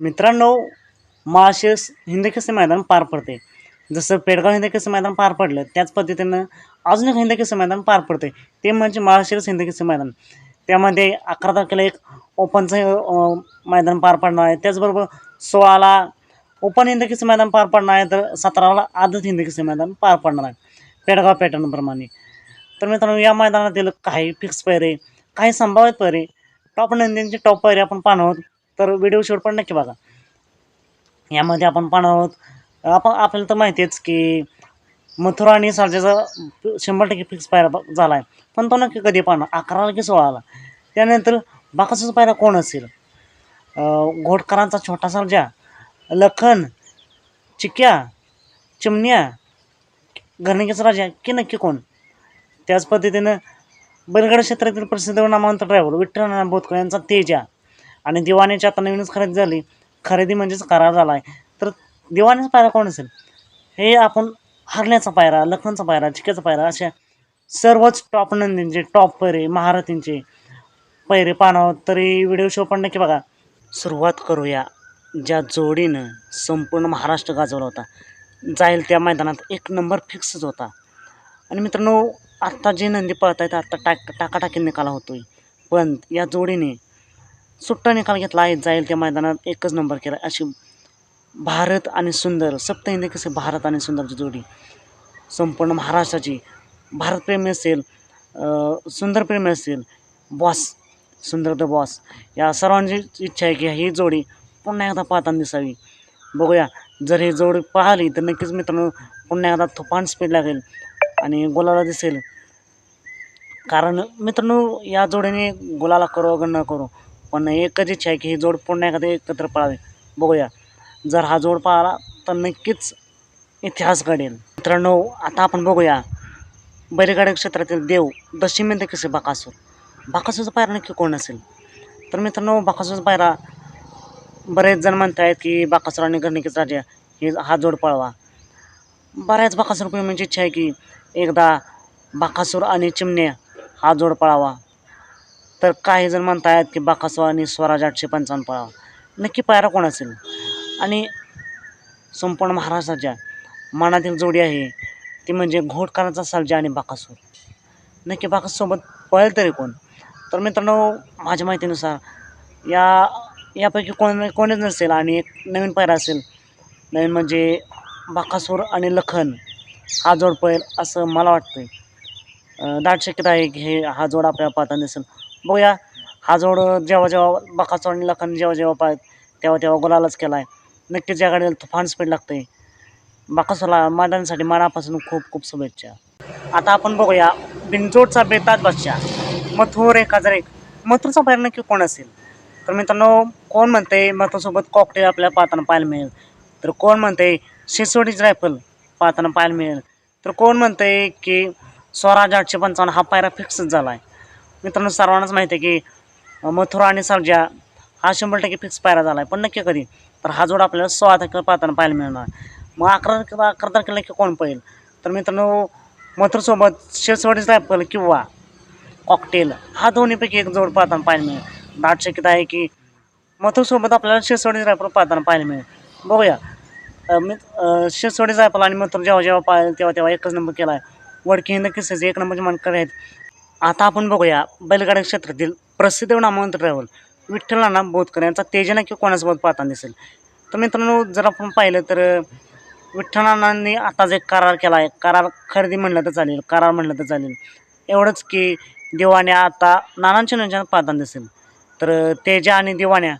मित्रांनो माळशिरस हिंदी मैदान पार पडते. जसं पेडगाव हिंदी मैदान पार पडलं त्याच पद्धतीनं अजून एक हिंदी मैदान पार पडते. ते म्हणजे माळशिरस हिंदी मैदान. त्यामध्ये अकरा तारखेला एक ओपनचं मैदान पार पडणार आहे. त्याचबरोबर सोळाला ओपन हिंदकीचं मैदान पार पडणार आहे तर सतराला आदत हिंदी मैदान पार पडणार आहे. पेडगाव पॅटर्नप्रमाणे तर मित्रांनो या मैदानातील काही फिक्स पैरे काही संभाव्य पैरे टॉप नंदींचे टॉप पैरे आपण पाहणार आहोत. तर व्हिडिओ शेवट पण नक्की बघा. यामध्ये आपण पाहणार आहोत आपण आपल्याला तर माहिती आहेच की मथुरा आणि सर्जाचा शंभर टक्के फिक्स पायरा झाला आहे पण तो नक्की कधी पाहणार? अकराला की सोळाला त्यानंतर बाकाचा पायरा कोण असेल? घोटकरांचा छोटा सर्जा लखन चिक्या चिमण्या घरणिकेचा राजा की नक्की कोण? त्याच पद्धतीनं बैलगाडा क्षेत्रातील प्रसिद्ध नामांत ड्रायव्हर विठ्ठल नाना बोतकर यांचा तेजा. आणि दिवाण्याची आता नवीनच खरेदी झाली. खरेदी म्हणजेच करार झाला आहे तर दिवाण्याचा पायरा कोण असेल? हे आपण हरण्याचा पायरा लखनचा पायरा चिक्याचा पायरा अशा सर्वच टॉप नंदींचे टॉप पैरे महारथींचे पैरे पाहणार तरी व्हिडिओ शो पण नक्की बघा. सुरुवात करूया. ज्या जोडीनं संपूर्ण महाराष्ट्र गाजवला होता. जाईल त्या मैदानात एक नंबर फिक्सच होता. आणि मित्रांनो आत्ता जे नंदी पळत आहेत आत्ता टाक टाकाटाकी निकाला होतोय. पण या जोडीने सुट्टा निकाल घेतला आहे जाईल त्या मैदानात. एकच नंबर केला. अशी भारत आणि सुंदर सप्तहिंदी कसे भारत आणि सुंदरची जोडी. संपूर्ण महाराष्ट्राची भारतप्रेमी असेल सुंदरप्रेमी असेल बॉस सुंदर द बॉस. या सर्वांची इच्छा आहे की ही जोडी पुन्हा एकदा पाहताना दिसावी. बघूया जर ही जोडी पाहिली तर नक्कीच मित्रांनो पुन्हा एकदा तुफान स्पीड लागेल आणि गोलाला दिसेल. कारण मित्रांनो या जोडीने गुलाला करो अगर न करो पण एकच इच्छा आहे की ही जोड पुन्हा एखादी एकत्र पळावे. बघूया. जर हा जोड पळाला तर नक्कीच इतिहास घडेल. मित्रांनो आता आपण बघूया. बैलगाड्या क्षेत्रातील देव दशिमेंद्र कसे बाकासूर? बाकासूरचा पायरा नक्की कोण असेल? तर मित्रांनो बाकासूरचा पायरा बरेच जण म्हणत आहेत की बाकासूर आणि घरणिकेच राजा हे हा जोड पळवा. बऱ्याच बाकासूर प्रेमींची इच्छा आहे की एकदा बाकासूर आणि चिमण्या हा जोड पळावा. तर काही जण म्हणत आहेत की बाकासवा आणि स्वराज आठशे पंचावन्न पळावा. नक्की पायरा कोण असेल आणि संपूर्ण महाराष्ट्राच्या मनातील जोडी आहे ती म्हणजे घोटकरांचा सर्जा आणि बाकासूर. नक्की बाकासोबत पळेल तरी कोण? तर मित्रांनो माझ्या माहितीनुसार या यापैकी कोण कोणीच नसेल आणि एक नवीन पायरा असेल. नवीन म्हणजे बाकासूर आणि लखन हा जोड पळेल असं मला वाटतं आहे दाट शक्यता आहे की हे हा जोड आपल्याला पाहताना दिसेल. बघूया. हा जोड जेव्हा जेव्हा बाकासूर आणि लखन जेव्हा जेव्हा पाहत तेव्हा तेव्हा गोलालाच केला आहे नक्कीच या गाडीला तुफान स्पीड लागते बाकासूरला मैदानासाठी मनापासून खूप खूप शुभेच्छा. आता आपण बघूया बिनजोडचा बेताज बादशाह. मथुर एक हजार एक. मथुरचा पायरा नक्की कोण असेल? तर मित्रांनो कोण म्हणते मथुरसोबत कॉकटेल आपल्याला पाहताना पाहायला मिळेल? तर कोण म्हणते शिसवडीच रायफल पाहताना पाहायला मिळेल? तर कोण म्हणते की स्वराज आठशे पंचावन्न हा पायरा फिक्सच झाला आहे मित्रांनो सर्वांनाच माहिती आहे की मथुरा आणि सर्जा हा शंभर टक्के फिक्स पायरा झाला आहे पण नक्की कधी? तर हा जोड आपल्याला सोळा तारखेला पाहताना पाहायला मिळणार. मग अकरा तारखेला अकरा तारखेला नक्की कोण पाहिजे तर मित्रांनो मथुरसोबत शिरसवडीच रायफल किंवा कॉकटेल हा दोन्हीपैकी एक जोड पाहताना पाहायला मिळेल. दाट शक्यता आहे की मथुरसोबत आपल्याला शिरसवडी रायफल पाहताना पाहायला मिळेल. बघूया. मी अं, रायफल आणि मथुर जेव्हा जेव्हा पाहिजे तेव्हा तेव्हा एकच नंबर केला आहे वडकी हिंद किस्साचे एक नंबरचे मानकर आहेत. आता आपण बघूया बैलगाड्या क्षेत्रातील प्रसिद्ध नामवंत ड्रायव्हर विठ्ठल नाना बोधकर यांचा तेजना किंवा कोणासोबत पाहताना दिसेल. तर मित्रांनो जर आपण पाहिलं तर विठ्ठल नानांनी आताच एक करार केला आहे करार खरेदी म्हणलं तर चालेल करार म्हणलं तर चालेल. एवढंच की दिवाण्या आता नानांच्या नंतर पाहताना दिसेल. तर तेजा आणि दिवाण्या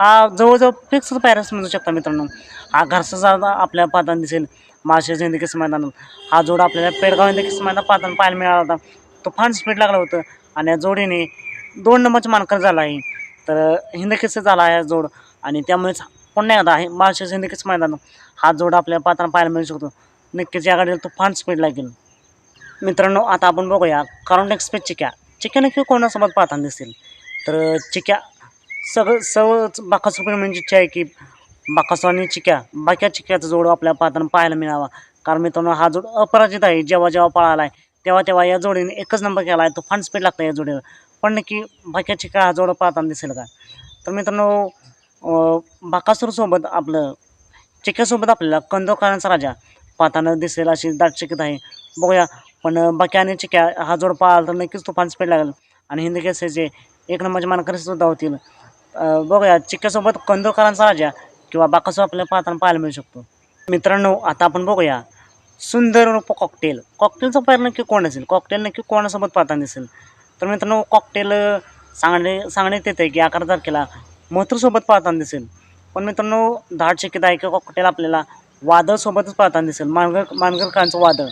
हा जवळजवळ फिक्स पॅरेस म्हणू शकता मित्रांनो. हा घरचा आपल्याला पाहताना दिसेल. माळशेज हिंदकेस मैदानात हा जोड आपल्याला पेडगाव हिंदकेस मैदान पाहताना पाहायला मिळाला होता. तुफान स्पीड लागलं होतं. आणि या जोडीने दोन नंबरचा मानकर झाला आहे. तर हिंदकेस झाला आहे हा जोड. आणि त्यामुळेच पुन्हा एकदा आहे माळशेज हिंदकेस मैदान हा जोड आपल्या पाहताना पाहायला मिळू शकतो. नक्कीच या गाडीला तुफान स्पीड लागेल. मित्रांनो आता आपण बघूया कारण एक्सप्रेस चिक्या. चिक्या नक्की कोणासोबत पाहताना दिसेल? तर चिक्या सगळं सवच बाकासूर म्हणजे इच्छा आहे की बाकासूर आणि चिक्या बाक्या चिक्याचा जोड आपल्या पाहताना पाहायला मिळावा. कारण मित्रांनो हा जोड अपराजित आहे. जेव्हा जेव्हा पळाला आहे तेव्हा तेव्हा या जोडीने एकच नंबर केला आहे तो फान स्पीड लागतं या जोडीवर. पण नक्की बाक्या चिक्या हा जोडं पाहताना दिसेल का? तर मित्रांनो बाकासूरसोबत आपलं चिक्यासोबत आपल्याला कंदोकारांचा राजा पाहताना दिसेल अशी दाट चिकत आहे. बघूया पण बाकी आणि चिक्या हा जोड पाहाल तर नक्कीच तुफान स्पीड लागेल. आणि हिंदी केसेचे एक नंबरचे मानकरी सुद्धा होतील. बघूया चिक्यासोबत कंदोकारांचा राजा किंवा बाकासूर आपल्याला पाहताना पाहायला मिळू शकतो. मित्रांनो आता आपण बघूया सुंदर रूप कॉकटेल कॉकटेलचा पायर नक्की कोण असेल? कॉकटेल नक्की कोणासोबत पाहताना दिसेल? तर मित्रांनो कॉकटेल सांगणे सांगण्यात येते की अकरा तारखेला मथुरसोबत पाहताना दिसेल. पण मित्रांनो धाड शक्यता आहे की कॉकटेल आपल्याला वादळसोबतच पाहताना दिसेल. मानगर मानगरकरांचं वादळ.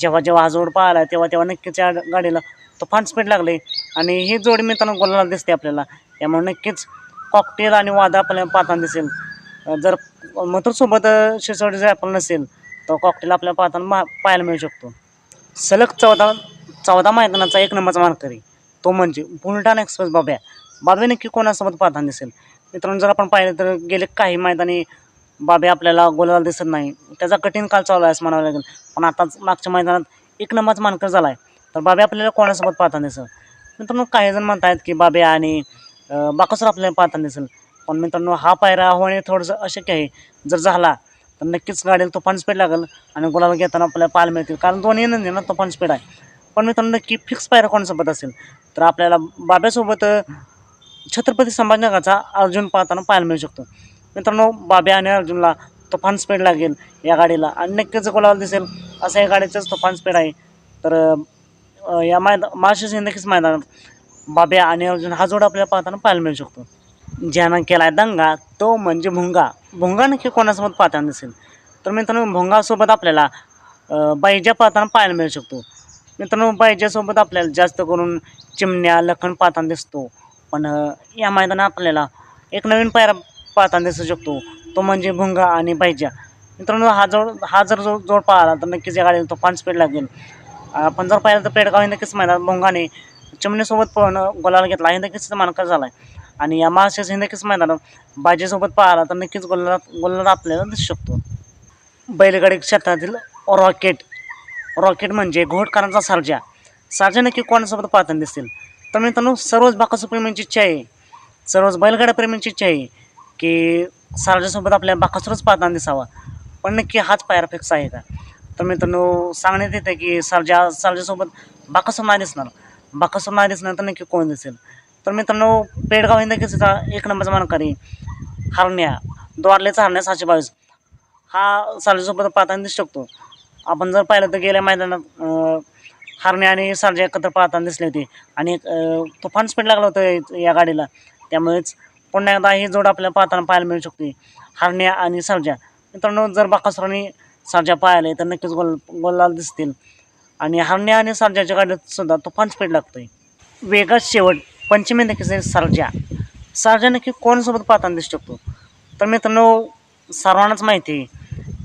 जेव्हा जेव्हा हा जोड पाहिला तेव्हा तेव्हा नक्कीच या गाडीला तुफान स्पीड लागले. आणि ही जोडी मित्रांनो गोलाला दिसते आपल्याला. त्यामुळे नक्कीच कॉकटेल आणि वादळ आपल्याला पाहताना दिसेल. जर मथुरसोबत शिसवडी जर आपण नसेल तो कॉकटेल आपल्याला पाहताना मा पाहायला मिळू शकतो. सलग चौदा चौदा मैदानाचा एक नंबरचा मानकरी तो म्हणजे बुलढाणा एक्सप्रेस. बाब्या बाब्या नक्की कोणासोबत पाहताना दिसेल? मित्रांनो जर आपण पाहिलं तर गेले काही मैदानी बाबे आपल्याला गोलाला दिसत नाही. त्याचा कठीण काळ चालू आहे असं म्हणावं लागेल. पण आताच मागच्या मैदानात एक नंबरचा मानकर झाला आहे तर बाबे आपल्याला कोणासोबत पाहताना दिसेल? मित्रांनो काही जण आहेत की बाबे आणि बाकसर आपल्याला पाहताना दिसेल. पण मित्रांनो हा पायरा होणे थोडंसं अशक्य आहे. जर झाला तर नक्कीच गाडीला तुफान स्पीड लागेल आणि गुलाला घेताना आपल्याला पाहायला मिळतील. कारण दोन्ही नंदी ना तुफान स्पीड आहे. पण मित्रांनो नक्की फिक्स पायरा कोणासोबत असेल? तर आपल्याला बाब्यासोबत छत्रपती संभाजीनगरचा अर्जुन पाहताना पाहायला मिळू शकतो. मित्रांनो बाब्या आणि अर्जुनला तुफान स्पीड लागेल या गाडीला. आणि नक्कीच गुलाल दिसेल. असं या गाडीचंच तुफान स्पीड आहे. तर या मैदा माळशिरस नक्कीच मैदानात बाब्या आणि अर्जुन हा जोड आपल्याला पाहताना पाहायला मिळू शकतो. ज्यानं केला आहे दंगा तो म्हणजे भुंगा. भुंगा नक्की कोणासोबत पाहताना दिसेल? तर मित्रांनो भुंगासोबत आपल्याला अं, बाईजा पाहताना पाहायला मिळू शकतो. मित्रांनो बाईजासोबत आपल्याला जास्त करून चिमण्या लखन पाहताना दिसतो. पण या मैदानात आपल्याला एक नवीन पायरा पाहताना दिसू शकतो. तो म्हणजे भुंगा आणि बायजा मित्रांनो हा जोड हा जर जो जोड पाहिला तर नक्कीच या गाडीला तो पाच स्पीड लागेल. आपण जर पाहिलं तर पेडगाव हे नक्कीच मैदान भुंगाने चिमणीसोबत पण गोलाला घेतला हे नक्कीच मानकर झाला आहे आणि या महाराष्ट्राच नक्कीच मैदानात बाजीसोबत पाहिला तर नक्कीच गोलाला गोलाला आपल्याला दिसू शकतो. बैलगाडी क्षेत्रातील रॉकेट रॉकेट म्हणजे घोटकरांचा सर्जा. सर्जा नक्की कोणासोबत पाहताना दिसतील? तर मित्रांनो सर्वच बाकासू प्रेमींची इच्छा आहे. सर्वच बैलगाड्या प्रेमींची इच्छा आहे की सर्जासोबत आपल्या बाकासूरच पाहताना दिसावा. पण नक्की हाच पायर फिक्स आहे का? तर मित्रांनो सांगण्यात येतं की सर्जा सर्जासोबत बाकासूर नाही दिसणार. बाकासूर नाही दिसणार तर नक्की कोण दिसेल? तर मित्रांनो पेडगाव हे नक्कीच एक नंबरचा मानकरी हरण्या द्वारलेचा हरण्या सहाशे बावीस. हा सालजीसोबत पाहताना दिसू शकतो. आपण जर पाहिलं तर गेल्या मैदानात हरण्या आणि सर्जा एकत्र पाहताना दिसले होते. आणि एक, तुफान स्पीड लागला होतं या गाडीला. त्यामुळेच पुन्हा एकदा ही जोड आपल्याला पाहताना पाहायला मिळू शकते. हरण्या आणि सर्जा मित्रांनो जर बाकासुराने सर्जा पाहिले तर नक्कीच गोल गोलाल दिसतील. आणि हरण्या आणि सर्जाच्या गाडीत सुद्धा तुफान स्पीड लागतोय. वेगात शेवट पंचमी नक्कीच आहे सर्जा सर्जा नक्की कोणासोबत पाहताना दिसू शकतो? तर मित्रांनो सर्वांनाच माहिती आहे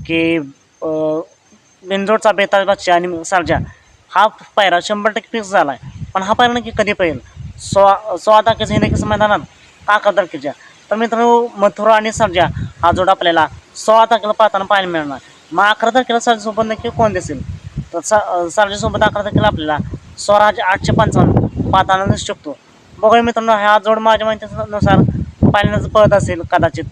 की बिंदोडचा बेताज बादशाह आणि सर्जा हा पायरा शंभर टक्के फिक्स झाला आहे. पण हा पायरा नक्की कधी पाहिजे सो सोळा तारखेच्या हे नक्कीच मैदानात अकरा तारखेच्या तर मित्रांनो मथुरा आणि सर्जा हा जोड आपल्याला सोळा तारखेला पाहताना पाहायला मिळणार. मग अकरा तारखेला सर्जेसोबत नक्की कोण दिसेल? तर सा सर्जासोबत अकरा तारखेला आपल्याला स्वराज आठशे पंचावन्न पाहताना दिसू शकतो. बघूया मित्रांनो हा जोड माझ्या माहितीनुसार पाहिल्याचं पळत असेल कदाचित.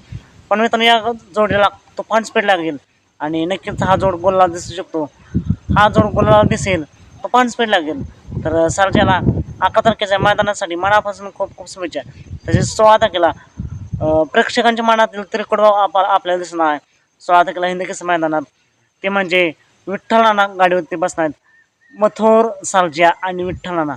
पण मित्रांनो या जोडीला तुफान स्पीड लागेल. आणि नक्कीच हा जोड गोलला दिसू शकतो. हा जोड गोलला दिसेल तुफान स्पीड लागेल. तर सर्जाला अकरा तारखेच्या मैदानासाठी मनापासून खूप खूप शुभेच्छा. तसेच सोळा तारखेला प्रेक्षकांच्या मनातील त्रिकोड आप आपल्याला दिसणार आहे. सोळा तारखेला हिंदकीस मैदानात. ते म्हणजे विठ्ठलनाना गाडीवरती बसणार आहेत. मथुर सालजिया आणि विठ्ठलनाना